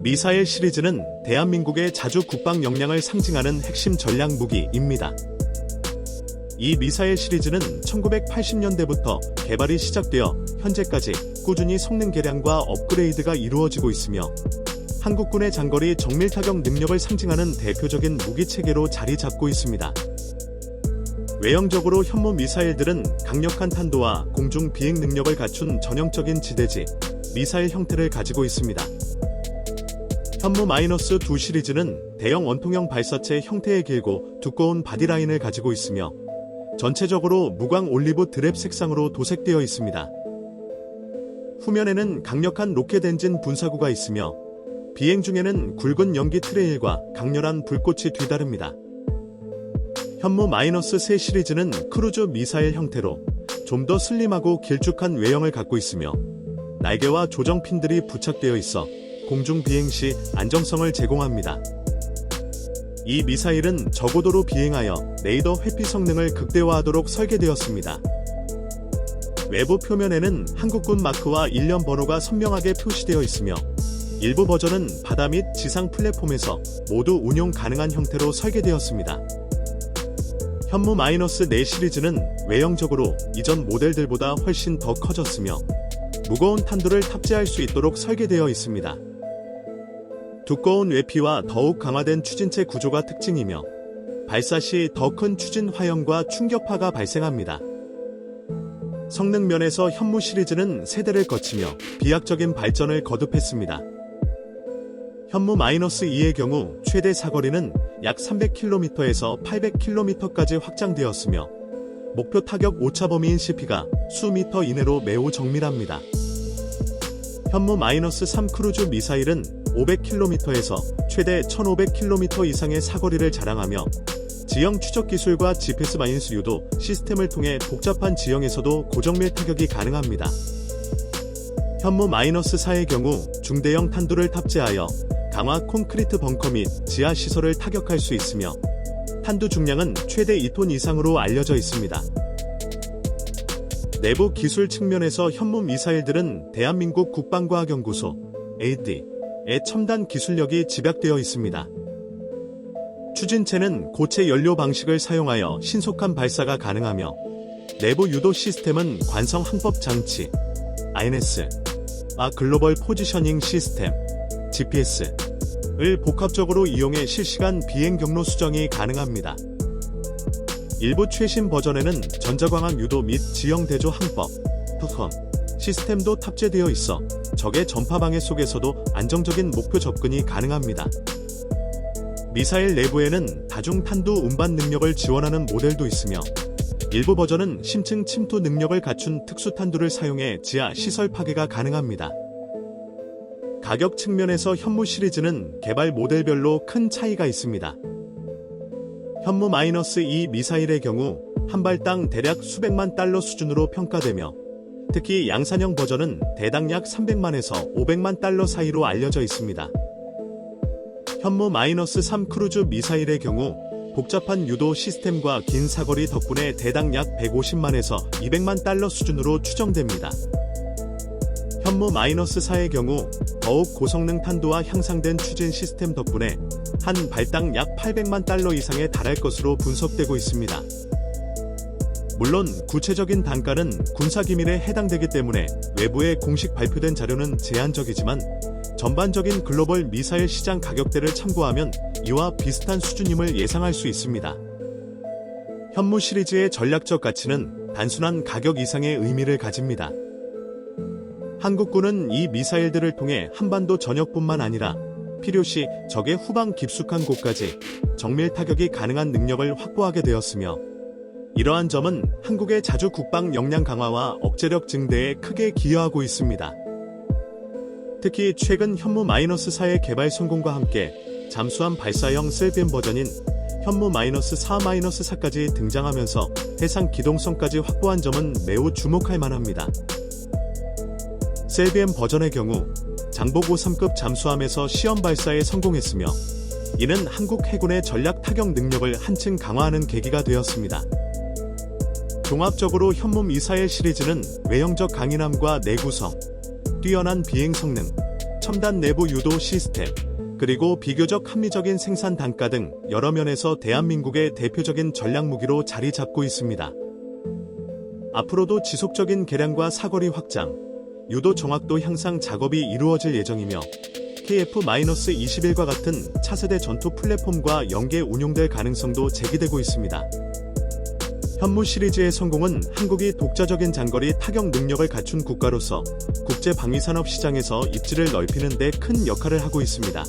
미사일 시리즈는 대한민국의 자주 국방 역량을 상징하는 핵심 전략 무기입니다. 이 미사일 시리즈는 1980년대부터 개발이 시작되어 현재까지 꾸준히 성능 개량과 업그레이드가 이루어지고 있으며 한국군의 장거리 정밀 타격 능력을 상징하는 대표적인 무기 체계로 자리 잡고 있습니다. 외형적으로 현무 미사일들은 강력한 탄도와 공중 비행 능력을 갖춘 전형적인 지대지 미사일 형태를 가지고 있습니다. 현무 마이너스 2 시리즈는 대형 원통형 발사체 형태의 길고 두꺼운 바디라인을 가지고 있으며 전체적으로 무광 올리브 드랩 색상으로 도색되어 있습니다. 후면에는 강력한 로켓 엔진 분사구가 있으며 비행 중에는 굵은 연기 트레일과 강렬한 불꽃이 뒤따릅니다. 현무 마이너스 3 시리즈는 크루즈 미사일 형태로 좀 더 슬림하고 길쭉한 외형을 갖고 있으며 날개와 조정 핀들이 부착되어 있어 공중 비행 시 안정성을 제공합니다. 이 미사일은 저고도로 비행하여 레이더 회피 성능을 극대화하도록 설계되었습니다. 외부 표면에는 한국군 마크와 일련 번호가 선명하게 표시되어 있으며 일부 버전은 바다 및 지상 플랫폼에서 모두 운용 가능한 형태로 설계되었습니다. 현무 마이너스 4 시리즈는 외형적으로 이전 모델들보다 훨씬 더 커졌으며 무거운 탄두를 탑재할 수 있도록 설계되어 있습니다. 두꺼운 외피와 더욱 강화된 추진체 구조가 특징이며 발사 시 더 큰 추진 화형과 충격파가 발생합니다. 성능 면에서 현무 시리즈는 세대를 거치며 비약적인 발전을 거듭했습니다. 현무 마이너스 2의 경우 최대 사거리는 약 300km에서 800km까지 확장되었으며 목표 타격 오차 범위인 CP가 수미터 이내로 매우 정밀합니다. 현무 마이너스 3 크루즈 미사일은 500km에서 최대 1500km 이상의 사거리를 자랑하며 지형 추적 기술과 GPS- 유도 시스템을 통해 복잡한 지형에서도 고정밀 타격이 가능합니다. 현무 마이너스 4의 경우 중대형 탄두를 탑재하여 강화 콘크리트 벙커 및 지하 시설을 타격할 수 있으며 탄두 중량은 최대 2톤 이상으로 알려져 있습니다. 내부 기술 측면에서 현무 미사일들은 대한민국 국방과학연구소 AD의 첨단 기술력이 집약되어 있습니다. 추진체는 고체 연료 방식을 사용하여 신속한 발사가 가능하며 내부 유도 시스템은 관성 항법 장치 INS, 아 글로벌 포지셔닝 시스템 GPS를 복합적으로 이용해 실시간 비행 경로 수정이 가능합니다. 일부 최신 버전에는 전자광학 유도 및 지형 대조 항법, 푸컴 시스템도 탑재되어 있어 적의 전파 방해 속에서도 안정적인 목표 접근이 가능합니다. 미사일 내부에는 다중 탄두 운반 능력을 지원하는 모델도 있으며 일부 버전은 심층 침투 능력을 갖춘 특수 탄두를 사용해 지하 시설 파괴가 가능합니다. 가격 측면에서 현무 시리즈는 개발 모델별로 큰 차이가 있습니다. 현무 마이너스 2 미사일의 경우 한 발당 대략 수백만 달러 수준으로 평가되며 특히 양산형 버전은 대당 약 300만에서 500만 달러 사이로 알려져 있습니다. 현무 마이너스 3 크루즈 미사일의 경우 복잡한 유도 시스템과 긴 사거리 덕분에 대당 약 150만에서 200만 달러 수준으로 추정됩니다. 현무 마이너스 4의 경우 더욱 고성능 탄도와 향상된 추진 시스템 덕분에 한 발당 약 800만 달러 이상에 달할 것으로 분석되고 있습니다. 물론 구체적인 단가는 군사기밀에 해당되기 때문에 외부에 공식 발표된 자료는 제한적이지만 전반적인 글로벌 미사일 시장 가격대를 참고하면 이와 비슷한 수준임을 예상할 수 있습니다. 현무 시리즈의 전략적 가치는 단순한 가격 이상의 의미를 가집니다. 한국군은 이 미사일들을 통해 한반도 전역뿐만 아니라 필요시 적의 후방 깊숙한 곳까지 정밀 타격이 가능한 능력을 확보하게 되었으며 이러한 점은 한국의 자주 국방 역량 강화와 억제력 증대에 크게 기여하고 있습니다. 특히 최근 현무 마이너스 4의 개발 성공과 함께 잠수함 발사형 셀비엠 버전인 현무 마이너스 4 마이너스 4까지 등장하면서 해상 기동성까지 확보한 점은 매우 주목할 만합니다. 셀비엠 버전의 경우 장보고 3급 잠수함에서 시험 발사에 성공했으며 이는 한국 해군의 전략 타격 능력을 한층 강화하는 계기가 되었습니다. 종합적으로 현무 미사일 시리즈는 외형적 강인함과 내구성, 뛰어난 비행 성능, 첨단 내부 유도 시스템, 그리고 비교적 합리적인 생산 단가 등 여러 면에서 대한민국의 대표적인 전략 무기로 자리 잡고 있습니다. 앞으로도 지속적인 개량과 사거리 확장, 유도 정확도 향상 작업이 이루어질 예정이며 KF-21과 같은 차세대 전투 플랫폼과 연계 운용될 가능성도 제기되고 있습니다. 현무 시리즈의 성공은 한국이 독자적인 장거리 타격 능력을 갖춘 국가로서 국제 방위산업 시장에서 입지를 넓히는 데 큰 역할을 하고 있습니다.